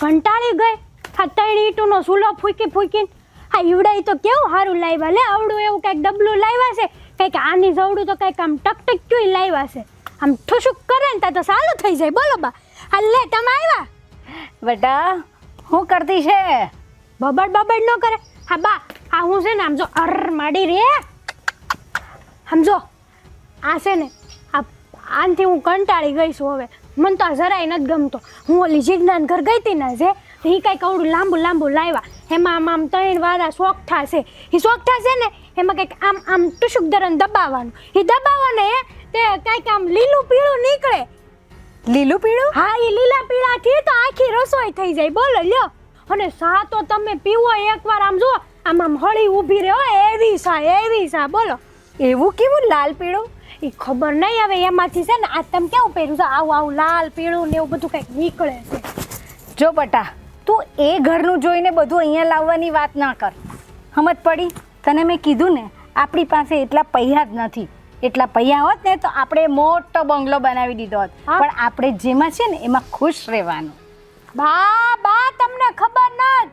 કંટાળી ગઈ. આ ત્રણ ઈંટોનો સૂલો ફૂંકી ફૂંકીને આ ઈવડાઈ તો કેવું સારું લાવ્યા લે આવડું એવું કંઈક ડબલું લાવ્યા છે? કંઈક આની જવડું તો કંઈક આમ ટક ટક લાવ્યા છે? આમ ઠુસુક કરે ને ત્યાં તો સારું થઈ જાય બોલો બા. હા લે તમે આવ્યા બેટા શું કરતી છે? બબડ બબડ ન કરે. હા બા આ હું છે ને આમ જો અર માડી રે. સમજો આ છે ને આ આનથી હું કંટાળી ગઈ છું હવે. મને તો જરાય નથી ગમતો. હું ઓલી જીજ્ઞાન ઘર ગઈ હતી ને જે એ કાંઈક કવડું લાંબુ લાંબુ લાવ્યા. એમાં આમ આમ ત્રણ વાળા સોગઠા છે એ સોગઠા છે ને એમાં કંઈક આમ આમ ટુસુક દરન દબાવવાનું. એ દબાવવાને તે કંઈક આમ લીલું પીળું નીકળે. લીલું પીળું? હા એ લીલા પીળાથી તો આખી રસોઈ થઈ જાય. બોલો લ્યો. અને સા તો તમે પીવો એકવાર આમ જો આમ આમ હળી ઊભી રહે એવી સા એવી સા. બોલો. એવું કેવું? લાલ પીળું? એ ખબર નહીં હવે એમાંથી છે ને આ તમે કેવું પહેર્યું છે? આવું આવું લાલ પીળું ને એવું બધું કંઈક નીકળે છે. જો બટા તું એ ઘરનું જોઈને બધું અહીંયા લાવવાની વાત ના કર. સમજ પડી? તને મેં કીધું ને આપણી પાસે એટલા પૈસા જ નથી. એટલા પૈયા હોત ને તો આપણે મોટો બંગલો બનાવી દીધો હોત. પણ આપણે જેમાં છે ને એમાં ખુશ રહેવાનું. બા બા તમને ખબર નથ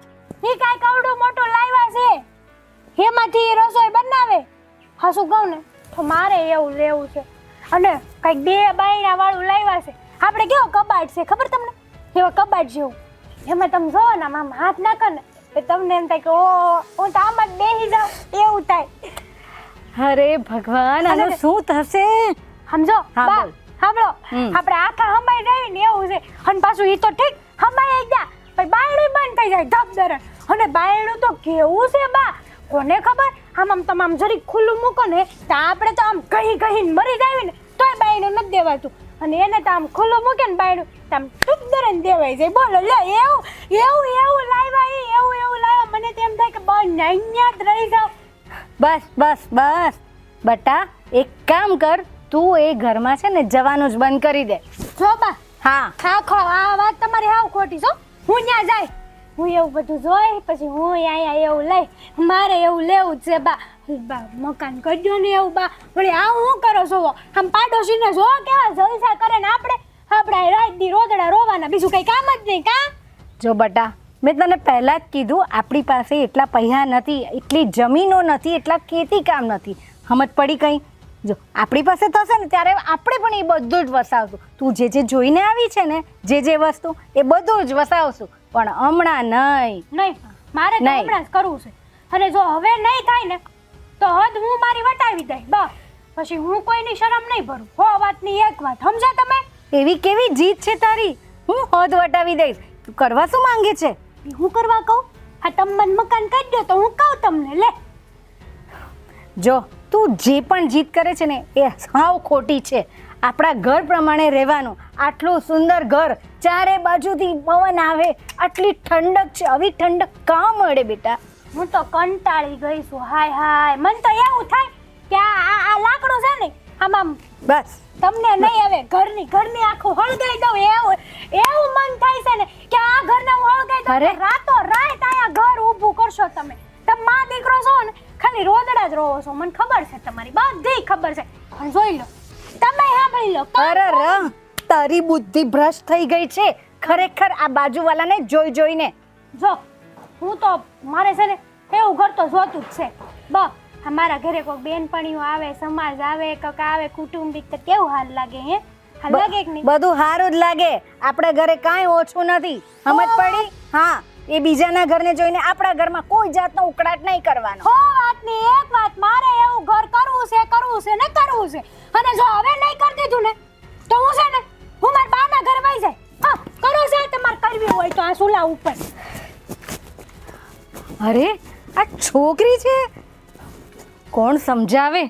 એ કાંઈક આવડું મોટું લાવ્યા છે. એમાંથી રસોઈ બનાવે. હા શું કહું ને? તો મારે એવું લેવું છે. અને કંઈક બે બાયણા વાળું લાવ્યા છે. આપણે કેવો કબાટ છે ખબર તમને? એવા કબાટ જેવું. એમાં તમે જોવો ને આમ હાથ હાથ નાખો ને તમને એમ થાય કે ઓ હું તો આમ જ બેસી જાઉં. એવું થાય. અરે ભગવાન આનું શું થશે? સમજો? હા. સાંભળો. આપણે આખા હમાઈ જાય ને એવું છે. અને પાછું એ તો ઠીક હમાઈ ગયા. પછી બાયણું બંધ થઈ જાય ધબધર. અને બાયણું તો કેવું છે બા? કોને ખબર? આમ આમ તમામ જરીક ખુલ્લું મૂકો ને તો આપણે તો આમ કહી કહીને મરી જાય ને તોય બાયણું નથી દેવાતું. અને એને તો આમ ખુલ્લું મૂકે ને બાયણું તો આમ ટૂંક ને દેવાય જાય. બોલો લે એવું એવું એવું લાવ્યા એ એવું એવું લાવ્યા. મને તો એમ થાય કે બસ અહીંયા જ રહી જાવ બસ બસ બસ. બટા એક કામ કર તું એ ઘરમાં છે ને જવાનું જ બંધ કરી દે. જો બા હા. હા ખો આ વાત તમારી હાવ ખોટી છો હું. ત્યાં જાય? હું એવું બધું જોઈ, પછી હું અહીંયા એવું લઈ, મારે એવું લેવું છે, બા. બા, મકાન કરજો ને એવું, બા. વળી આ હું કરો જોવો આમ પાડોશીને જો કેવા જલસા કરે ને આપણે આપણે રાત દી રોદડા રોવાના, બીજું કંઈ કામ જ નહીં, કા? જો બટા, મેં તને પહેલાં જ કીધું, આપણી પાસે એટલા પૈસા નથી, એટલી જમીનો નથી, એટલા ખેતી કામ નથી. સમજ પડી કંઈ? જો આપણી પાસે થશે ને ત્યારે આપણે પણ એ બધું જ વસાવશું. તું જે જે જોઈને આવી છે ને જે જે વસ્તુ એ બધું જ વસાવશું. પણ હમણાં નહીં. નહીં મારે તો હમણાં જ કરવું છે. અને જો હવે નહીં થાય ને તો હદ હું મારી વટાવી દઈ બસ. પછી હું કોઈની શરમ નહીં ભરું. હો વાતની એક વાત. સમજ્યા તમે? એવી કેવી જીત છે તારી? હું હદ વટાવી દઈશ. તું કરવા શું માંગે છે? હું કરવા કહું? આ તમ મન મકાન કરી દો તો હું કહું તમને લે. જો તું જે પણ જીત કરે છે ને એ સાવ ખોટી છે. આપણા ઘર પ્રમાણે રહેવાનું. આટલું સુંદર ઘર ચારે બાજુથી પવન આવે આટલી ઠંડક છે આવી ઠંડક કાં મળે બેટા? હું તો કંટાળી ગઈ છું હાય હાય. મને તો એવું થાય કે આ આ- લાકડું છે ને આમ બસ. તમને નહીં આવે ઘરની ઘરની આખું હળગાઈ દઉં એવું એવું મન થાય છે ને કે આ ઘરને હું હળગાઈ દઉં રાતો રાત આયા ઘર ઊભું કરશો તમે. તમે માં દીકરો છો ને ખાલી રોદડા જ રોવો છો. મને ખબર છે તમારી બધી ખબર છે. પણ જોઈ લો તમે સાંભળી લો કાન અરે ર તારી બુદ્ધિ ભ્રષ્ટ થઈ ગઈ છે. ખરેખર આ બાજુવાલાને જોઈ જોઈને. જો હું તો મારે છે ને એવું ઘર તો જોતું જ છે. બ અમારા ઘરે કોઈ બેનપણીઓ આવે સમાજ આવે કક આવે કુટુંબિક તો કેવું હાલ લાગે હે? હાલ લાગે કે નહીં? બધું સારું જ લાગે. આપણે ઘરે કાંઈ ઓછું નથી. સમજ પડી? હા. એ બીજાના ઘરને જોઈને આપણા ઘરમાં કોઈ જાતનો ઉકળાટ નહીં કરવાનો. હો વાતની એક વાત મારે એવું ઘર કરવું છે કરવું છે ને કરવું છે. અને જો હવે નહીં કરી દીધું ને તો હું છે ને હું મારા બાના ઘર વઈ જાય. હા કરો છે તમારે કરવી હોય તો આ સુલા ઉપર. અરે આ છોકરી છે? કોણ સમજાવે?